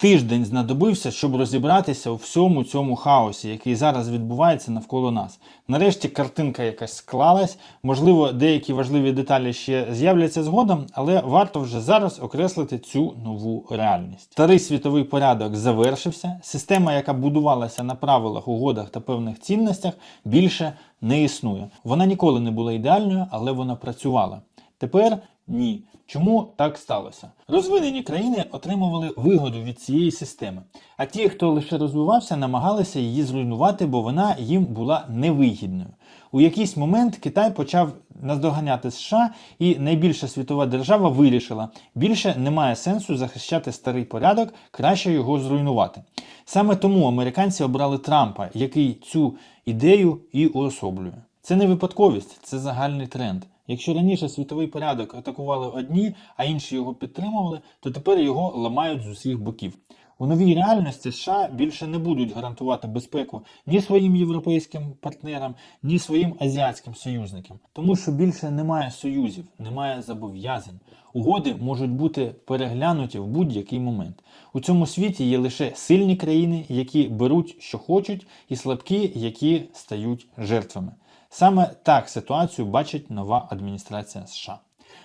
Тиждень знадобився, щоб розібратися у всьому цьому хаосі, який зараз відбувається навколо нас. Нарешті картинка якась склалась. Можливо, деякі важливі деталі ще з'являться згодом, але варто вже зараз окреслити цю нову реальність. Старий світовий порядок завершився. Система, яка будувалася на правилах, угодах та певних цінностях, більше не існує. Вона ніколи не була ідеальною, але вона працювала. Тепер ні. Чому так сталося? Розвинені країни отримували вигоду від цієї системи, а ті, хто лише розвивався, намагалися її зруйнувати, бо вона їм була невигідною. У якийсь момент Китай почав наздоганяти США, і найбільша світова держава вирішила, більше немає сенсу захищати старий порядок, краще його зруйнувати. Саме тому американці обрали Трампа, який цю ідею і уособлює. Це не випадковість, це загальний тренд. Якщо раніше світовий порядок атакували одні, а інші його підтримували, то тепер його ламають з усіх боків. У новій реальності США більше не будуть гарантувати безпеку ні своїм європейським партнерам, ні своїм азіатським союзникам, тому що більше немає союзів, немає зобов'язань. Угоди можуть бути переглянуті в будь-який момент. У цьому світі є лише сильні країни, які беруть, що хочуть, і слабкі, які стають жертвами. Саме так ситуацію бачить нова адміністрація США.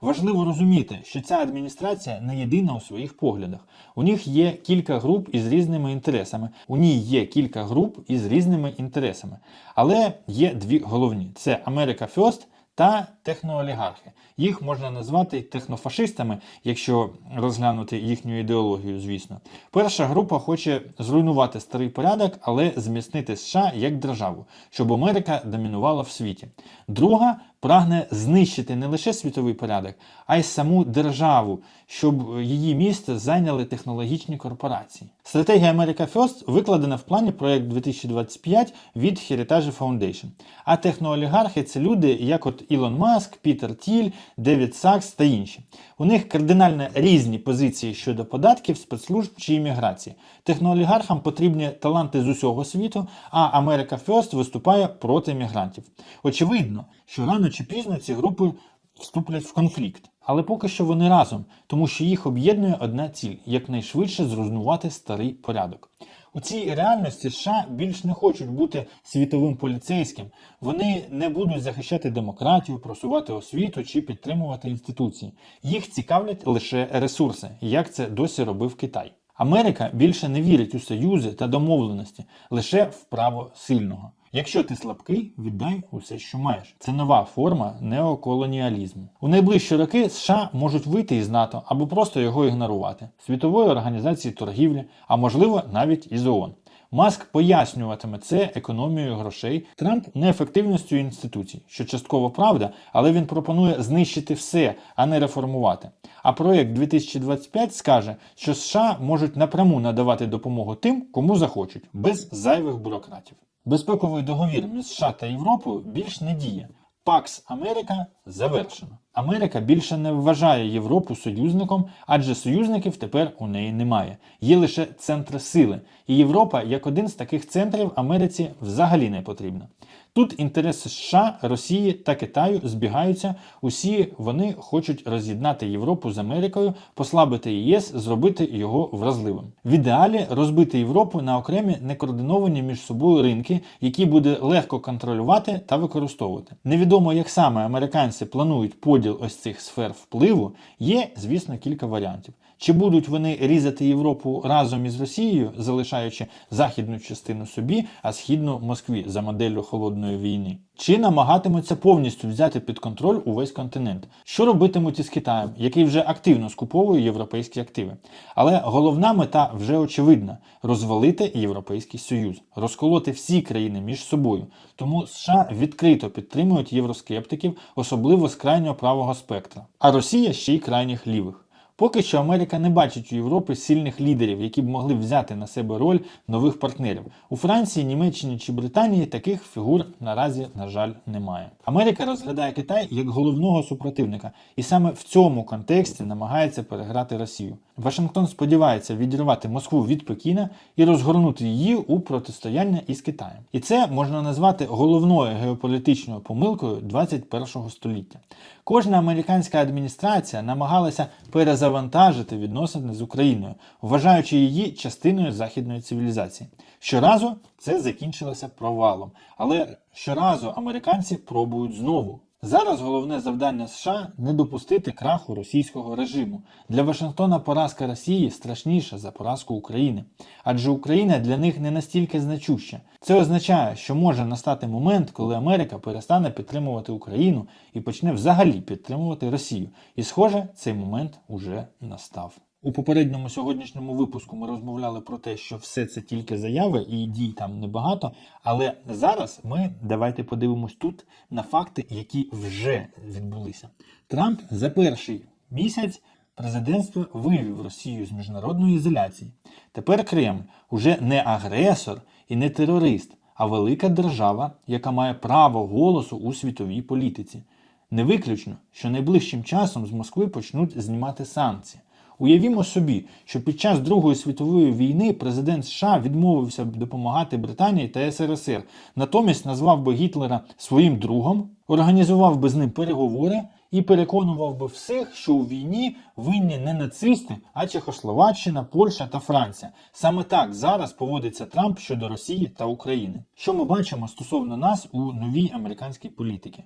Важливо розуміти, що ця адміністрація не єдина у своїх поглядах. У них є кілька груп із різними інтересами. У ній є кілька груп із різними інтересами. Але є дві головні: це Америка First та техноолігархи. Їх можна назвати технофашистами, якщо розглянути їхню ідеологію, звісно. Перша група хоче зруйнувати старий порядок, але зміцнити США як державу, щоб Америка домінувала в світі. Друга прагне знищити не лише світовий порядок, а й саму державу, щоб її місце зайняли технологічні корпорації. Стратегія America First викладена в плані проект 2025 від Heritage Foundation. А техноолігархи це люди, як от Ілон Маск, Пітер Тіль, Девід Сакс та інші. У них кардинально різні позиції щодо податків, спецслужб чи імміграції. Техноолігархам потрібні таланти з усього світу, а America First виступає проти мігрантів. Очевидно, що рано чи пізно ці групи вступлять в конфлікт. Але поки що вони разом, тому що їх об'єднує одна ціль якнайшвидше зруйнувати старий порядок. У цій реальності США більш не хочуть бути світовим поліцейським. Вони не будуть захищати демократію, просувати освіту чи підтримувати інституції. Їх цікавлять лише ресурси, як це досі робив Китай. Америка більше не вірить у союзи та домовленості, лише в право сильного. Якщо ти слабкий, віддай усе, що маєш. Це нова форма неоколоніалізму. У найближчі роки США можуть вийти із НАТО або просто його ігнорувати, світової організації торгівлі, а можливо навіть із ООН. Маск пояснюватиме це економією грошей, Трамп неефективністю інституцій, що частково правда, але він пропонує знищити все, а не реформувати. А проєкт 2025 скаже, що США можуть напряму надавати допомогу тим, кому захочуть, без зайвих бюрократів. Безпековий договір між США та Європою більш не діє. Пакс Америка завершено. Америка більше не вважає Європу союзником, адже союзників тепер у неї немає. Є лише центр сили. І Європа, як один з таких центрів, Америці взагалі не потрібна. Тут інтереси США, Росії та Китаю збігаються. Усі вони хочуть роз'єднати Європу з Америкою, послабити ЄС, зробити його вразливим. В ідеалі розбити Європу на окремі некоординовані між собою ринки, які буде легко контролювати та використовувати. Невідомо, як саме американці планують поділ ось цих сфер впливу. Є, звісно, кілька варіантів. Чи будуть вони різати Європу разом із Росією, залишаючи західну частину собі, а східну Москві за моделлю холодної війни? Чи намагатимуться повністю взяти під контроль увесь континент? Що робитимуть із Китаєм, який вже активно скуповує європейські активи? Але головна мета вже очевидна: розвалити Європейський Союз, розколоти всі країни між собою. Тому США відкрито підтримують євроскептиків, особливо з крайнього правого спектра, а Росія ще й крайніх лівих. Поки що Америка не бачить у Європі сильних лідерів, які б могли взяти на себе роль нових партнерів. У Франції, Німеччині чи Британії таких фігур наразі, на жаль, немає. Америка розглядає Китай як головного супротивника, і саме в цьому контексті намагається переграти Росію. Вашингтон сподівається відірвати Москву від Пекіна і розгорнути її у протистояння із Китаєм. І це можна назвати головною геополітичною помилкою 21 століття. Кожна американська адміністрація намагалася перезавантажити відносини з Україною, вважаючи її частиною західної цивілізації. Щоразу це закінчилося провалом, але щоразу американці пробують знову. Зараз головне завдання США не допустити краху російського режиму. Для Вашингтона поразка Росії страшніша за поразку України, адже Україна для них не настільки значуща. Це означає, що може настати момент, коли Америка перестане підтримувати Україну і почне взагалі підтримувати Росію. І схоже, цей момент уже настав. У попередньому сьогоднішньому випуску ми розмовляли про те, що все це тільки заяви і дій там небагато. Але зараз ми давайте подивимось тут на факти, які вже відбулися. Трамп за перший місяць президентства вивів Росію з міжнародної ізоляції. Тепер Кремль уже не агресор і не терорист, а велика держава, яка має право голосу у світовій політиці. Не виключно, що найближчим часом з Москви почнуть знімати санкції. Уявімо собі, що під час Другої світової війни президент США відмовився б допомагати Британії та СРСР, натомість назвав би Гітлера своїм другом, організував би з ним переговори і переконував би всіх, що у війні винні не нацисти, а Чехословаччина, Польща та Франція. Саме так зараз поводиться Трамп щодо Росії та України. Що ми бачимо стосовно нас у новій американській політиці?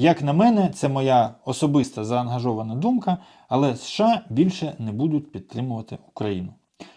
Як на мене, це моя особиста заангажована думка, але США більше не будуть підтримувати Україну.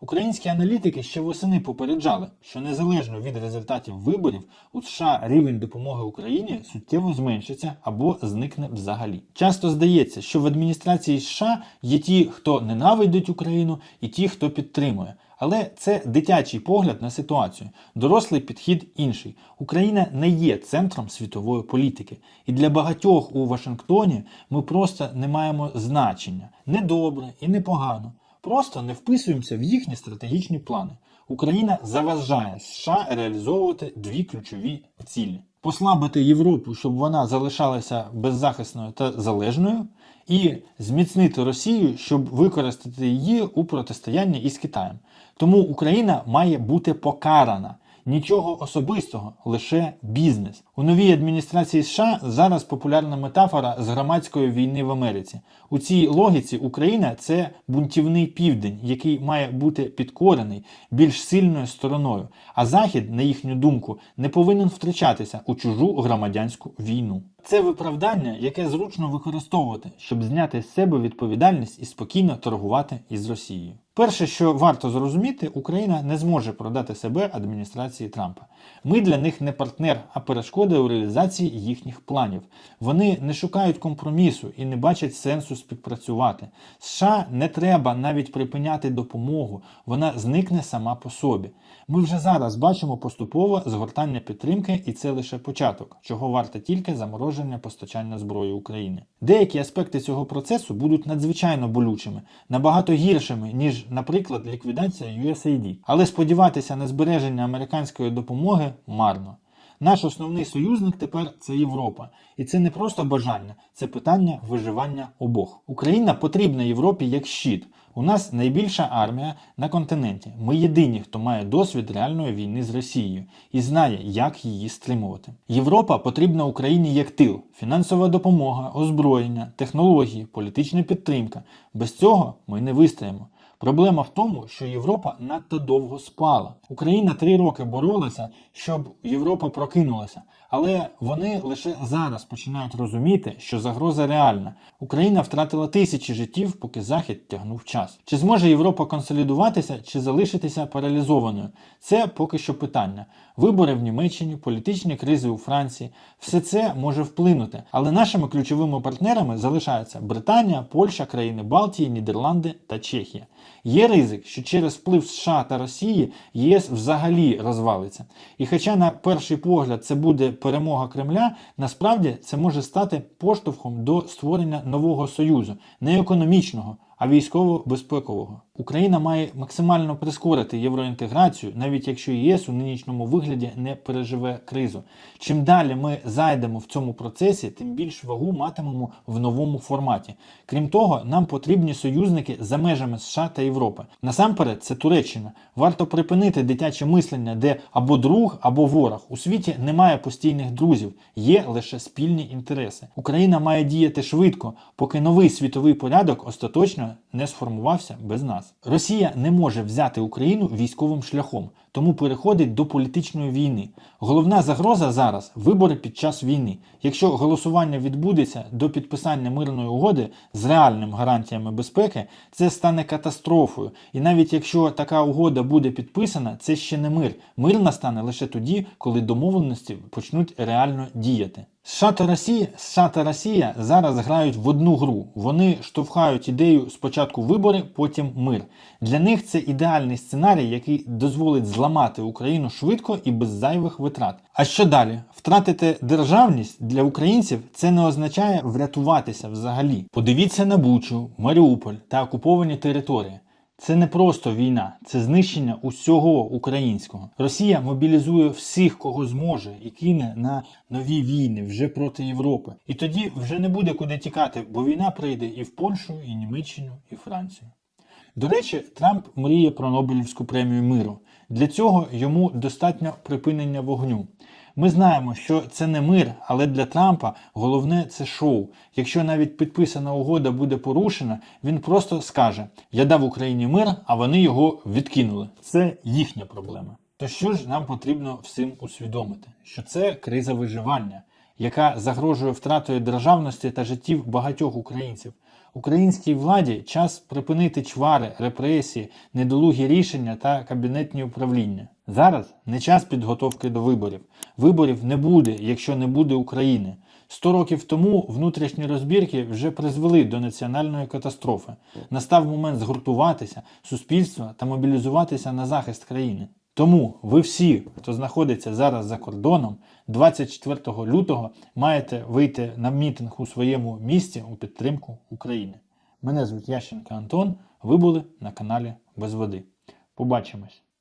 Українські аналітики ще восени попереджали, що незалежно від результатів виборів у США рівень допомоги Україні суттєво зменшиться або зникне взагалі. Часто здається, що в адміністрації США є ті, хто ненавидить Україну, і ті, хто підтримує. Але це дитячий погляд на ситуацію. Дорослий підхід інший. Україна не є центром світової політики. І для багатьох у Вашингтоні ми просто не маємо значення. Не добре і не погано. Просто не вписуємося в їхні стратегічні плани. Україна заважає США реалізовувати дві ключові цілі: послабити Європу, щоб вона залишалася беззахисною та залежною, і зміцнити Росію, щоб використати її у протистоянні із Китаєм. Тому Україна має бути покарана. Нічого особистого, лише бізнес. У новій адміністрації США зараз популярна метафора з громадської війни в Америці. У цій логіці Україна це бунтівний південь, який має бути підкорений більш сильною стороною. А Захід, на їхню думку, не повинен втручатися у чужу громадянську війну. Це виправдання, яке зручно використовувати, щоб зняти з себе відповідальність і спокійно торгувати із Росією. Перше, що варто зрозуміти, Україна не зможе продати себе адміністрації Трампа. Ми для них не партнер, а перешкода у реалізації їхніх планів. Вони не шукають компромісу і не бачать сенсу співпрацювати. США не треба навіть припиняти допомогу, вона зникне сама по собі. Ми вже зараз бачимо поступове згортання підтримки, і це лише початок, чого варте тільки замороження постачання зброї України. Деякі аспекти цього процесу будуть надзвичайно болючими, набагато гіршими, ніж, наприклад, ліквідація USAID. Але сподіватися на збереження американської допомоги марно. Наш основний союзник тепер це Європа. І це не просто бажання, це питання виживання обох. Україна потрібна Європі як щит. У нас найбільша армія на континенті. Ми єдині, хто має досвід реальної війни з Росією і знає, як її стримувати. Європа потрібна Україні як тил, фінансова допомога, озброєння, технології, політична підтримка. Без цього ми не вистоїмо. Проблема в тому, що Європа надто довго спала. Україна три роки боролася, щоб Європа прокинулася. Але вони лише зараз починають розуміти, що загроза реальна. Україна втратила тисячі життів, поки Захід тягнув час. Чи зможе Європа консолідуватися, чи залишитися паралізованою? Це поки що питання. Вибори в Німеччині, політичні кризи у Франції все це може вплинути. Але нашими ключовими партнерами залишаються Британія, Польща, країни Балтії, Нідерланди та Чехія. Є ризик, що через вплив США та Росії ЄС взагалі розвалиться. І хоча на перший погляд це буде перемога Кремля, насправді це може стати поштовхом до створення нового союзу, не економічного, а військово-безпекового. Україна має максимально прискорити євроінтеграцію, навіть якщо ЄС у нинішньому вигляді не переживе кризу. Чим далі ми зайдемо в цьому процесі, тим більш вагу матимемо в новому форматі. Крім того, нам потрібні союзники за межами США та Європи. Насамперед, це Туреччина. Варто припинити дитяче мислення, де або друг, або ворог. У світі немає постійних друзів, є лише спільні інтереси. Україна має діяти швидко, поки новий світовий порядок остаточно не сформувався без нас. Росія не може взяти Україну військовим шляхом, тому переходить до політичної війни. Головна загроза зараз вибори під час війни. Якщо голосування відбудеться до підписання мирної угоди з реальними гарантіями безпеки, це стане катастрофою. І навіть якщо така угода буде підписана, це ще не мир. Мир настане лише тоді, коли домовленості почнуть реально діяти. США та Росія, США та Росія зараз грають в одну гру. Вони штовхають ідею спочатку вибори, потім мир. Для них це ідеальний сценарій, який дозволить зламати Україну швидко і без зайвих витрат. А що далі? Втратити державність для українців це не означає врятуватися взагалі. Подивіться на Бучу, Маріуполь та окуповані території. Це не просто війна, це знищення усього українського. Росія мобілізує всіх, кого зможе, і кине на нові війни вже проти Європи. І тоді вже не буде куди тікати, бо війна прийде і в Польщу, і Німеччину, і Францію. До речі, Трамп мріє про Нобелівську премію миру. Для цього йому достатньо припинення вогню. Ми знаємо, що це не мир, але для Трампа головне це шоу. Якщо навіть підписана угода буде порушена, він просто скаже: Я дав Україні мир, а вони його відкинули. Це їхня проблема. То що ж нам потрібно всім усвідомити? Що це криза виживання, яка загрожує втратою державності та життів багатьох українців. Українській владі час припинити чвари, репресії, недолугі рішення та кабінетні управління. Зараз не час підготовки до виборів. Виборів не буде, якщо не буде України. Сто років тому внутрішні розбірки вже призвели до національної катастрофи. Настав момент згуртуватися, суспільства та мобілізуватися на захист країни. Тому ви всі, хто знаходиться зараз за кордоном, 24 лютого маєте вийти на мітинг у своєму місті у підтримку України. Мене звуть Ященко Антон. Ви були на каналі Без води. Побачимось!